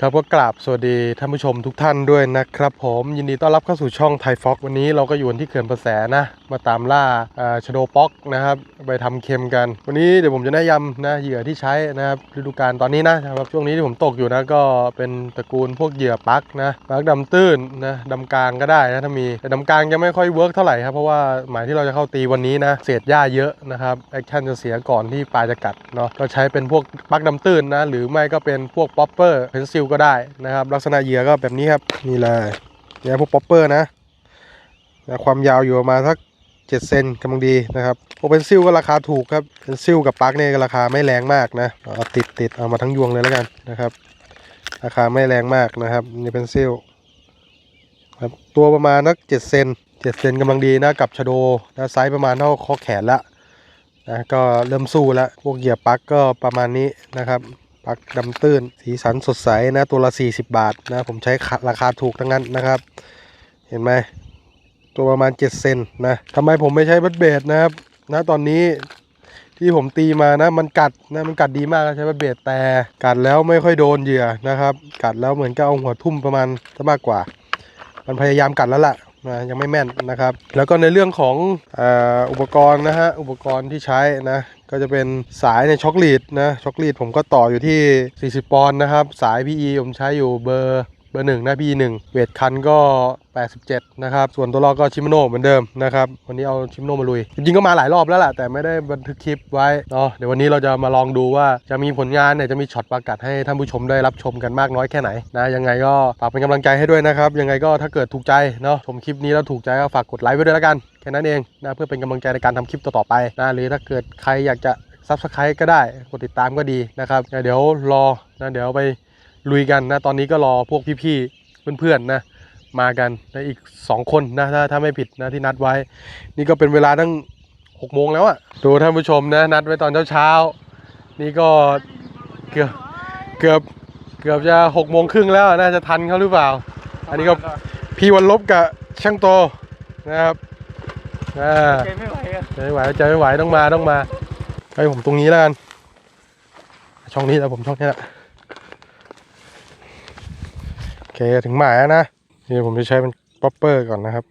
ครับก็กราบสวัสดีท่านผู้ชมทุกท่านด้วยนะครับ ผมยินดีต้อนรับเข้าสู่ช่องไทยฟ็อกวันนี้เราก็อยู่ที่เขื่อนประแสนะมาตามล่าชโดป๊อกนะครับไปทำเค็มกัน วันนี้เดี๋ยวผมจะแนะนำนะเหยื่อที่ใช้นะครับฤดูกาลตอนนี้นะครับช่วงนี้ที่ผมตกอยู่นะก็เป็นตระกูลพวกเหยื่อปักนะปักดำตื้นนะดำกลางก็ได้นะถ้ามีแต่ดำกลางจะไม่ค่อยเวิร์กเท่าไหร่ครับเพราะว่าหมายที่เราจะเข้าตีวันนี้นะเศษหญ้าเยอะนะครับแอคชั่นจะเสียก่อนที่ปลาจะกัดเนาะก็ใช้เป็นพวกปักดำตื้นนะหรือไม่ก็เป็นพวกป๊อปเปอร์เพนซิลก็ได้นะครับลักษณะเหยื่อก็แบบนี้ครับนี่เลยเนี่ยพวกป๊อปเปอร์นะนะความยาวอยู่ประมาณสัก 7เซนกำลังดีนะครับพวกเพนซิลก็ราคาถูกครับเพนซิลกับปลั๊กเนี่ยราคาไม่แรงมากนะเอาติดติดเอามาทั้งยวงเลยแล้วกันนะครับ ราคาไม่แรงมากนะครับนี่เพนซิลครับตัวประมาณนัก7เซน7เซนกำลังดีนะกับชโดนะไซส์ประมาณเท่าข้อแขนละนะก็เริ่มสู้แล้วพวกเหยื่อปลั๊กก็ประมาณนี้นะครับปักดำตื้นสีสันสดใสนะตัวละ 40 บาทนะผมใช้ราคาถูกทั้งนั้นนะครับ เห็นไหม ตัวประมาณ 7 เซนนะทำไมผมไม่ใช้บัตเบดนะครับนะตอนนี้ที่ผมตีมานะ มันกัดนะมันกัดดีมากนะใช้บัตเบดแต่กัดแล้วไม่ค่อยโดนเหยื่อนะครับ กัดแล้วเหมือนกับเอาหัวทุ่มประมาณซะมากกว่า มันพยายามกัดแล้วล่ะนะยังไม่แม่นนะครับ แล้วก็ในเรื่องของออุปกรณ์นะฮะ อุปกรณ์ที่ใช้นะ ก็จะเป็นสายในช็อคลีดนะ ช็อคลีดผมก็ต่ออยู่ที่ 40 ปอนด์นะครับ สาย PE ผมใช้อยู่เบอร์ บอร์หนึ่งนะ PE หนึ่งเวทคันก็ 87 นะครับ ส่วนตัวลอกก็ชิมโนเหมือนเดิมนะครับ วันนี้เอาชิมโนมาลุย จริงๆก็มาหลายรอบแล้วแหละแต่ไม่ได้บันทึกคลิปไว้เนาะเดี๋ยววันนี้เราจะมาลองดูว่าจะมีผลงานเนี่ยจะมีช็อตประกาศให้ท่านผู้ชมได้รับชมกันมากน้อยแค่ไหนนะยังไงก็ฝากเป็นกำลังใจให้ด้วยนะครับ ยังไงก็ถ้าเกิดถูกใจเนาะชมคลิปนี้แล้วถูกใจก็ฝากกดไลค์ไว้ด้วยแล้วกันแค่นั้นเองนะเพื่อเป็นกำลังใจในการทำคลิปต่อๆไปนะหรือถ้าเกิดใครอยากจะซับสไครต์ก็ได้กดติดตามก็ดีนะครับเดี๋ยวรอนะเดี๋ยวไป ลุยกันนะตอนนี้ก็รอพวกพี่ๆเพื่อนๆนะมากันนะอีก 2 คนนะถ้าถ้าไม่ผิดนะที่นัดไว้ นี่ก็เป็นเวลาตั้ง6โมงแล้วอะดูท่านผู้ชมนะนัดไว้ตอนเช้าๆนี่ก็เกือบเกือบเกือบจะ6โมงครึ่งแล้วน่าจะทันเขาหรือเปล่า อันนี้ก็พี่วันลบกับช่างโตนะครับอ่าใจไม่ไหวอะใจไม่ไหวใจไม่ไหวต้องมาต้องมาให้ผมตรงนี้แล้วกันช่องนี้แล้วผมช่องนี้แหละโอ เคถึงหมายแล้วนะนี่ผมจะใช้เป็นป๊อปเปอร์ก่อนนะครับ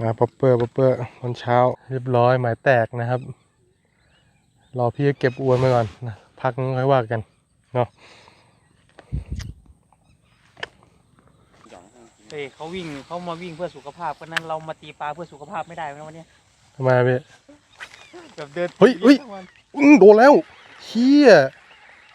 นะป๊อปเปอร์ป๊อปเปอร์ตอนเช้า เรียบร้อยหมายแตกนะครับรอพี่เก็บอวนไปก่อนนะพักนึงค่อยว่ากันเนาะเฮ้ยเขาวิ่งเขามาวิ่งเพื่อสุขภาพเพราะนั้นเรามาตีปลาเพื่อสุขภาพไม่ได้นะวันเนี้ยทำไมอะพี่แบบเดินเฮ้ยเฮ้ยทั้งวันอืมโดนแล้วเชี่ย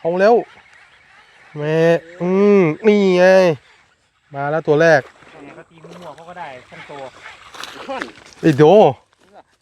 เอาแล้ว แม่อืมนี่ไง มาแล้วตัวแรกยังไงเขาตีมั่วๆเขาก็ได้ขั้นโตไอ้โด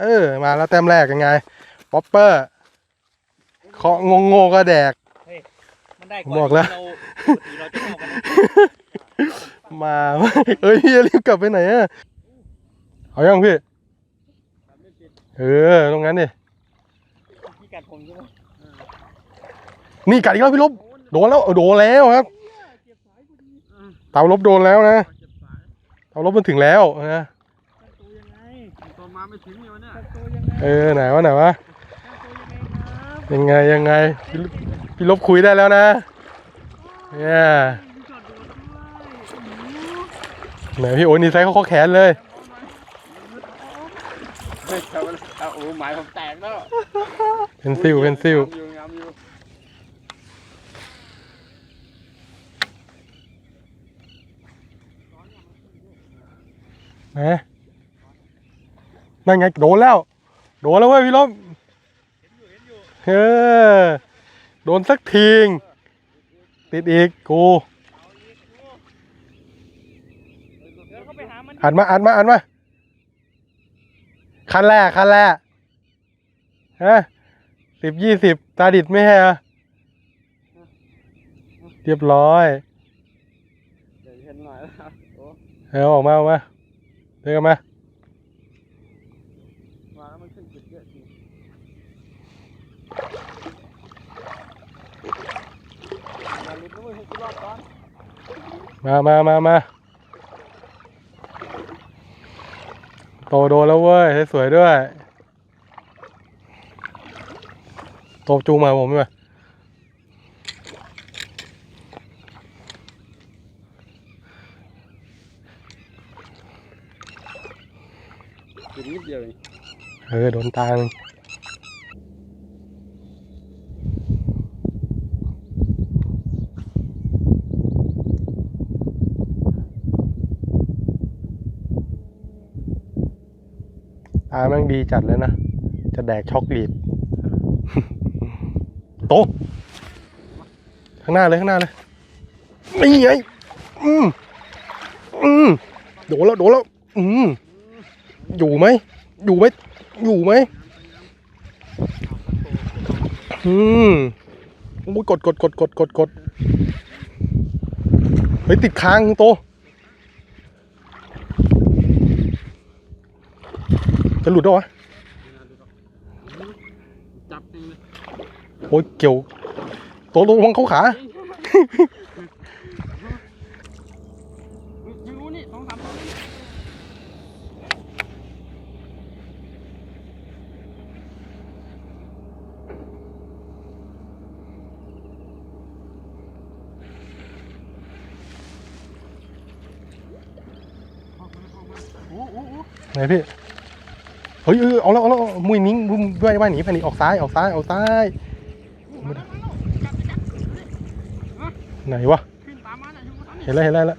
เออ มาแล้วแต้มแรกยังไง ป๊อปเปอร์เคาะงงงๆก็แดกมันได้ผมบอกแล้วเราปกติเราจะเอากันนะมาเฮ้ยพี่จะรีบกลับไปไหนอะเอายังพี่ เออ ตรงนั้นดิพี่กัดผมใช่ไหมนี่กัดอีกแล้วพี่ลบ โดนแล้วเออโดนแล้วครับเตาลบโดนแล้วนะเตาลบมันถึงแล้วนะขั้นโตยังไงตัวมาไม่ถึงอยู่เนี่ยขั้นโตยังไงเออไหนวะไหนวะขั้นโตยังไงครับยังไงยังไงพี่พี่ลบคุยได้แล้วนะเนี่ยพี่จอดโดนด้วยไหนพี่โอ้ยนี่ไซส์เขาข้อแขนเลยเฮ้ยเอาเอาโอ้หมายผมแตกแล้วเป็นซิลเป็นซิล งามอยู่งามอยู่นะนั่นไงโดนแล้ว โดนแล้วเว้ยพี่ลบเออโดนสักทีงติดอีกกูเดินเข้าไปหามันอัดมาอัดมาอัดมาคันแรกคันแรกฮะสิบยี่สิบตาดิดไม่ใช่เหรอเรียบร้อยเดี๋ยวเห็นหน่อยแล้วโอ้เอาออกมาออกมา เด้ไหมามามามามาโตโดนแล้วเว้ย สวยด้วย โตจูงมาผมด้วย กินนิดเดียวเอง เออ โดนตามึงตาแม่งดีจัดเลยนะ จะแดกช็อกโกแลตโตะข้างหน้าเลยข้างหน้าเลยนี่ไงอืมอืมโดนแล้วโดนแล้วอืมอยู่ไหมอยู่ไหม อยู่ไหมอืมอุ้ยกดกดกดกดกดกดเฮ้ยติดค้างโต จะหลุดเหรอวะจับเองเลยโอ้ยเกี่ยว โตระวังเขาขา ยิงรู้นี่สองสามตัวนี่ ไหนพี่เฮ้ยเออเอาแล้วเอาแล้วมุยมิ้งมุยว่ายว่ายหนีไปหนีออกซ้ายออกซ้ายออกซ้ายไหนวะเห็นแล้วเห็นแล้วแล้ว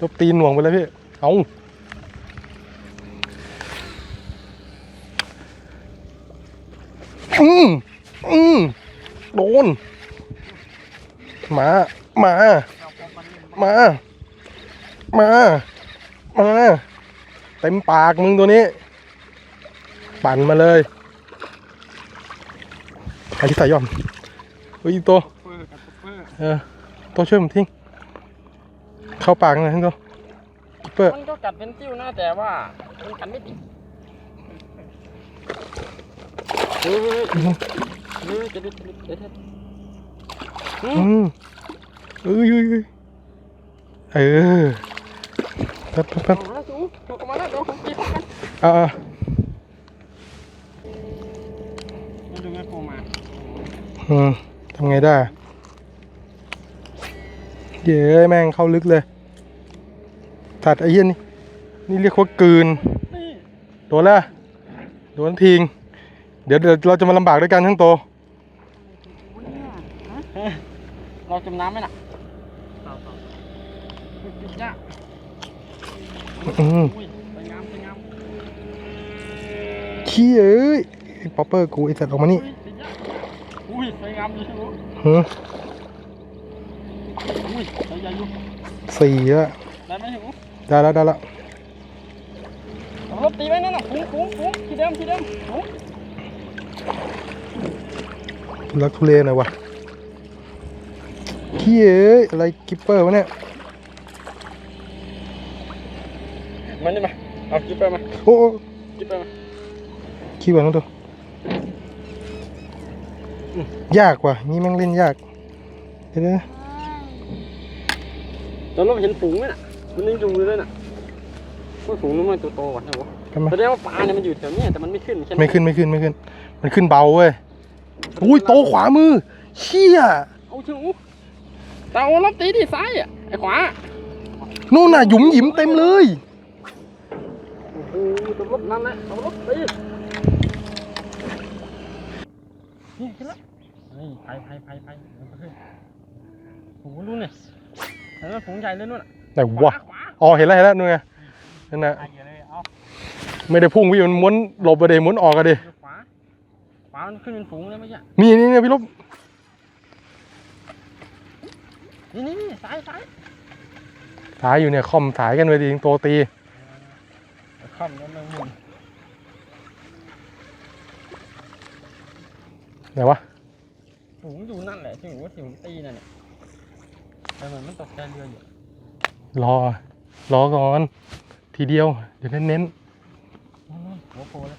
ยกตีนหน่วงไปเลยพี่เอาอืมอืมโดนมามา มา มา มา เต็มปากมึงตัวนี้ ปั่นมาเลยไอ้ที่ใส่ย่อมเฮ้ยตัวเฟอร์กับเฟอร์เออตัวช่วยผมทิ้ง เข้าปากหน่อยทั้งตัวกิปเปอร์มันก็กัดเป็นติ้วนะแต่ว่ามันกัดไม่ติดเฮ้ยเฮ้ยเฮ้ยจะดูจะดูเดี๋ยวเดี๋ยวอืมเอ้ยเอ้ยเอ้ยเออแป๊บแป๊บ กันอ่าอ่ามาดูไงโผล่มาอืมทำไงได้ เย้ยแม่งเข้าลึกเลยตัดไอ้เหี้ยนี่ นี่เรียกว่ากลืนนี่โดนแล้ว โดนทิ้ง เดี๋ยวเดี๋ยวเราจะมาลำบากด้วยกันทั้งโต เราจมน้ำไหมน่ะเปล่าเปล่าติดจ้าอืม อุ้ยสวยงามสวยงาม ขี้เอ้ยไอ้ป๊อปเปอร์กูไอ้สัตว์ออกมานี่อุ้ยติดจ้าอุ้ยสวยงามเลยใช่ไหมหืออุ้ยใส่ใหญ่อยู่สี่แล้วได้ไหมหูได้แล้วได้แล้วเอารถตีไว้นั่นน่ะฟุ้งฟุ้งฟุ้งที่เดิมที่เดิมฟุ้งรักทุเลหน่อยวะขี้เอ้ยอะไรกิปเปอร์วะเนี่ยมานี่มาเอากิ๊บไปมาโอ้โอ้กิ๊บไปมา ขี้หวานตัวอยากว่ะนี่แม่งเล่นยากเดี๋ยวนะตอนเราเห็นฝูงไหมน่ะ มันยังอยู่เลยน่ะว่าฝูงนู้นมันตัวโตกว่าใช่ปะทำไมแสดงว่าปลาเนี่ยมันอยู่แถวเนี้ยแต่มันไม่ขึ้นใช่ไหมไม่ขึ้นไม่ขึ้นไม่ขึ้น มันขึ้นเบาเว้ยอุ้ยโตขวามือเชี่ยเอาชิวแต่เอารถตีที่ซ้ายอะไอ้ขวานู่นน่ะหยุมหยิมเต็มเลยโอ้โหตัวรถนั่นแหละเอารถตี นี่ขึ้นแล้วนี่ไปไปไปไปมันก็ขึ้นฝูงรู้เนี่ยเห็นไหมฝูงใหญ่เลยนู่นน่ะไหนวะขวาอ๋อเห็นแล้วเห็นแล้วนู่นไงนั่นน่ะตายเยอะเลยเอาไม่ได้พุ่งพี่มันม้วนหลบไปเดม้วนออกกันดิขวาขวามันขึ้นเป็นฝูงเลยไม่ใช่นี่นี่นี่พี่ลบนี่นี่นี่ซ้ายซ้ายสายอยู่เนี่ยคอมสายกันไปดีโตตีค่ำแล้วแมงมุม ไหนวะฝูงอยู่นั่นแหละที่หัวที่ผมตีนั่นแหละแต่เหมือนมันตกใจเรืออยู่รอ รอก่อน ทีเดียว เดี๋ยวเน้นนู่นๆหัวโผล่แล้ว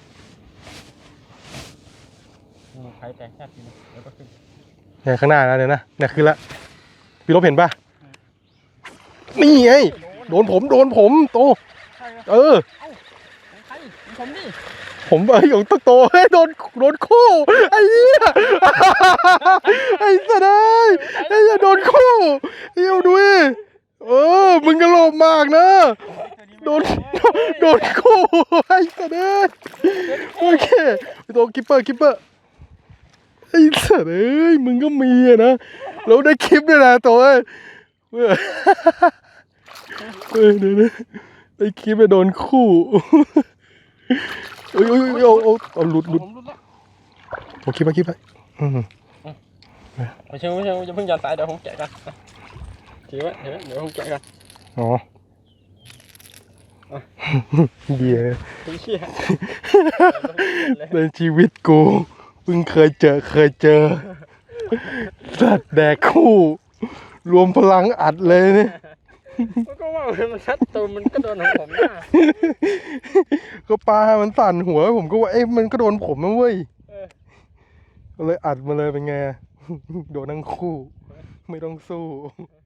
นี่ใครแตกแค่ทีนึงแล้วก็ขึ้นๆเนี่ยข้างหน้านะเดี๋ยวนะเนี่ยคือละพี่ลบเห็นปะนี่ไงโดนผมโดนผมโตใช่ไหมเออของใครของผมดิ ผมเอ้ยงโตโตเฮ้โดนโดนคู่ไอ้เหี้ยไอ้สัตว์เอ้ยไอ้เหี้ยโดนคู่เดี๋ยวดูดิเออมึงกระโลภมากนะโดนโดนคู่ไอ้สัตว์เอ้ยโอเคตัวกิปเปอร์กิปเปอร์ไอ้สัตว์เอ้ยมึงก็มีอะนะแล้วได้คลิปด้วยนะตัวเอ้ยเออเดี๋ยวนะได้คลิปไปโดนคู่ อ้ยเอ้ยเอ้ยเอาเอาเอาหลุดหลุดผมรุดแล้วเอาคลิปไปคลิปไปอืมไม่เชื่อไม่เชื่ออย่าเพิ่งยันตายเดี๋ยวผมแกะกันถือไว้ถือไว้เดี๋ยวผมแกะกันอ๋อเหี้ยถึงเชี่ยในชีวิตกูเพิ่งเคยเจอเคยเจอสัตว์แดกคู่ รวมพลังอัดเลยเนี่ยมัน ก็ว่ามันชัดตัวมันก็โดนของผมหน้าก็ปลา มันสั่นหัว ผมก็ว่าเอ๊ะมันก็โดนผมนะเว้ยเออก็เลยอัดมาเลยเป็นไง โดนทั้งคู่ ไม่ต้องสู้เ